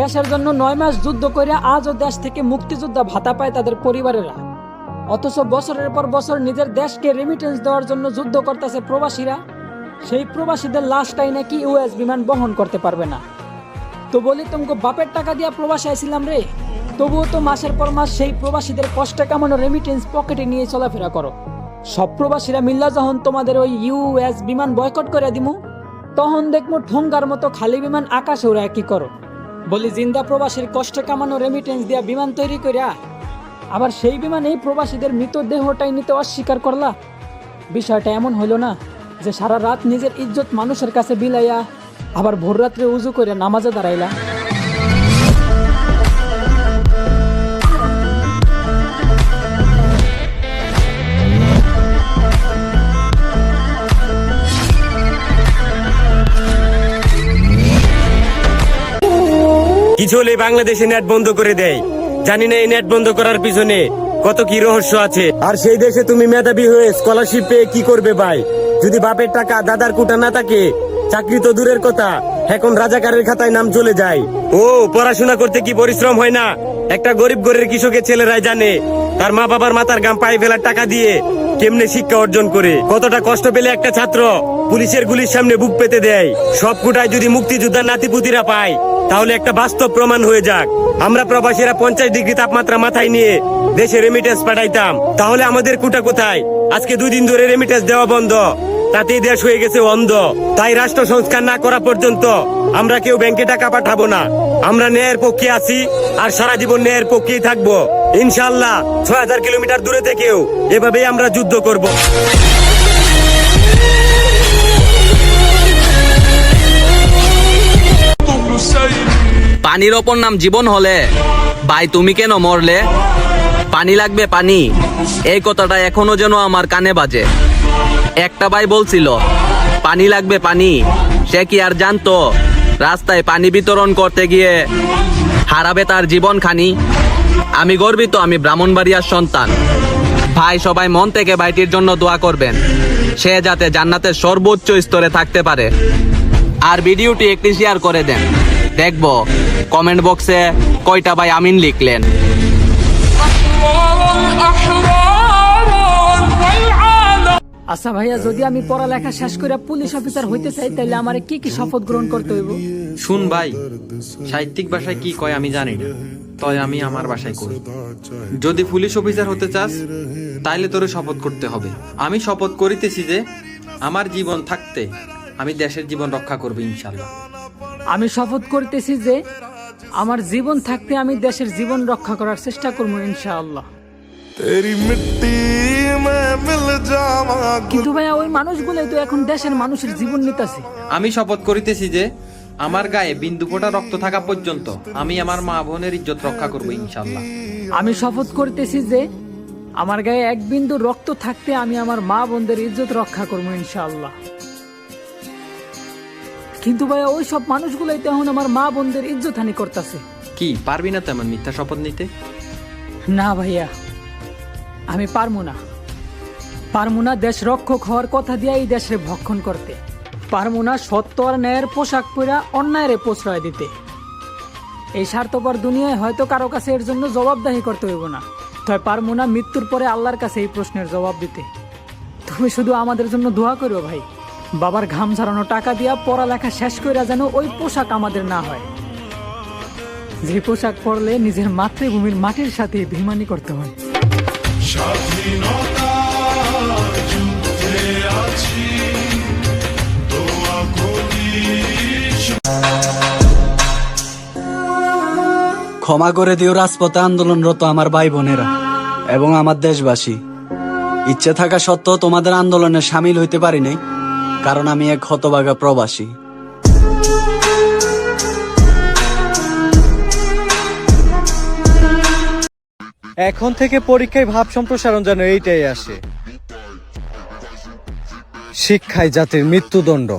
দেশের জন্য নয় মাস যুদ্ধ করে আজও দেশ থেকে মুক্তিযোদ্ধা ভাতা পায় তাদের পরিবারেরা। অথচ বছরের পর বছর নিজের দেশকে রেমিটেন্স দেওয়ার জন্য যুদ্ধ করতেছে প্রবাসীরা। সেই প্রবাসীদের লাশটাই নাকি ইউএস বিমান বহন করতে পারবে না। তো বলি, তোমাকে বাপের টাকা দিয়া প্রবাসে আইছিলাম রে। তবুও তো মাসের পর মাস সেই প্রবাসীদের কষ্টে কামানো রেমিটেন্স পকেটে নিয়ে চলাফেরা করো। সব প্রবাসীরা মিল্লা যখন তোমাদের ওই ইউএস বিমান বয়কট করে দিমু, তখন দেখব ঠোঙ্গার মতো খালি বিমান আকাশে ওরা কি করো? বলি, জিন্দা প্রবাসীর কষ্টে কামানো রেমিটেন্স দিয়া বিমান তৈরি করিয়া আবার সেই বিমানেই প্রবাসীদের মৃতদেহটাই নিতে অস্বীকার করলা। বিষয়টা এমন হইল না যে সারা রাত নিজের ইজ্জত মানুষের কাছে বিলাইয়া আবার ভোর রাত্রে উজু করে নামাজে দাঁড়াইলা। কিছু হলে বাংলাদেশে নেট বন্ধ করে দেয়। জানি না এই নেট বন্ধ করার পিছনে কত কি রহস্য আছে। আর সেই দেশে তুমি মেধাবী হয়ে স্কলারশিপ পেয়ে কি করবে ভাই? যদি বাপের টাকা দাদার কুটা না থাকে, চাকরি তো দূরের কথা। এখন রাজাকারের খাতায় নাম চলে যায়। ও, পড়াশোনা করতে কি পরিশ্রম হয় না? একটা গরিব গরিব কৃষকের ছেলেরাই জানে, তার মা বাবার মাথার গাম পায়ে ফেলার টাকা দিয়ে কেমনে শিক্ষা অর্জন করে। কতটা কষ্ট পেলে একটা ছাত্র পুলিশের গুলির সামনে বুক পেতে দেয়। সব কোটায় যদি মুক্তিযোদ্ধার নাতিপুতিরা পায় তাহলে একটা বাস্তব প্রমাণ হয়ে যাক। আমরা প্রবাসীরা পঞ্চাশ ডিগ্রি তাপমাত্রা মাথায় নিয়ে দেশে রেমিটেন্স পাঠাইতাম। তাহলে আমাদের কুটা কোথায়? আজকে দুই দিন ধরে রেমিটেন্স দেওয়া বন্ধ। তাতেই দেশ হয়ে গেছে অন্ধ। তাই রাষ্ট্র সংস্কার না করা পর্যন্ত আমরা কেউ ব্যাংকে টাকা পাঠাবো না। আমরা ন্যায়ের পক্ষে আছি আর সারা জীবন ন্যায়ের পক্ষেই থাকব। ইনশাল্লাহ ছয় হাজার কিলোমিটার দূরে থেকেও এভাবেই আমরা যুদ্ধ করব। পানির ওপর নাম জীবন হলে। ভাই, তুমি কেন মরলে পানি লাগবে, পানি। এই কথাটা এখনও যেন আমার কানে বাজে। একটা ভাই বলছিল, পানি লাগবে, পানি। সে কি আর জানতো? রাস্তায় পানি বিতরণ করতে গিয়ে হারাবে তার জীবন খানি আমি গর্বিত, আমি ব্রাহ্মণবাড়িয়ার সন্তান। ভাই, সবাই মন থেকে ভাইটির জন্য দোয়া করবেন। সে যাতে জান্নাতের সর্বোচ্চ স্তরে থাকতে পারে। আর ভিডিওটি একটি শেয়ার করে দেন। দেখব। কমেন্ট বক্সে কয়টা ভাই আমিন লিখলেন। আচ্ছা ভাইয়া যদি আমি পড়ালেখা শেষ করে পুলিশ অফিসার হইতে চাই তাহলে আমার কি কি শপথ গ্রহণ করতে হইব? শুন ভাই সাহিত্যিক ভাষায় কি কয় আমি জানি না তয় আমি আমার ভাষায় কই। যদি পুলিশ অফিসার হতে চাস তাইলে তোরে শপথ করতে হবে। আমি শপথ করিতেছি যে আমার জীবন থাকতে আমি দেশের জীবন রক্ষা করব ইনশাল্লাহ। আমি শপথ করতেছি যে আমার জীবন থাকতে আমি দেশের জীবন রক্ষা করার চেষ্টা করব ইনশাআল্লাহ। কিন্তু ভাইয়া ওই মানুষগুলো তো এখন দেশের মানুষের জীবন নিতেছে। আমি শপথ করিতেছি যে আমার গায়ে বিন্দু ফোটা রক্ত থাকা পর্যন্ত আমি আমার মা বোনের ইজ্জত রক্ষা করব ইনশাল্লাহ আমি শপথ করিতেছি যে আমার গায়ে এক বিন্দু রক্ত থাকতে আমি আমার মা বোনদের ইজ্জত রক্ষা করব ইনশাআল্লাহ। কিন্তু ভাইয়া ওই সব মানুষগুলোই তো এখন আমার মা বোনদের ইজ্জত হানি করতেছে। কি পারবি না তেমন মিথ্যা শপথ নিতে? না ভাইয়া আমি পারব না। পারব না দেশ রক্ষক হওয়ার কথা দিয়ে এই দেশের ভক্ষণ করতে। পারব না সত্য আর ন্যায়ের পোশাক পরা অন্যায়ের প্রশ্রয় দিতে। এই স্বার্থপর দুনিয়ায় হয়তো কারও কাছে এর জন্য জবাবদাহি করতে হইব না। তাই পারব না মৃত্যুর পরে আল্লাহর কাছে এই প্রশ্নের জবাব দিতে। তুমি শুধু আমাদের জন্য দোয়া করো ভাই। বাবার ঘাম ঝরানো টাকা দিয়া পড়ালেখা শেষ করে যেন ওই পোশাক আমাদের না হয়। যে পোশাক পরলে নিজের মাতৃভূমির মাটির সাথে বেমানি করতে হয়। ক্ষমা করে দিও রাজপথে আন্দোলনরত আমার ভাই বোনেরা এবং আমার দেশবাসী। ইচ্ছে থাকা সত্ত্বেও তোমাদের আন্দোলনে সামিল হইতে পারি নাই। কারণ আমি এক হতবাগা প্রবাসী। এখন থেকে পরীক্ষায় ভাব সম্প্রসারণ যেন এইটাই আসে। শিক্ষায় জাতির মৃত্যুদণ্ড।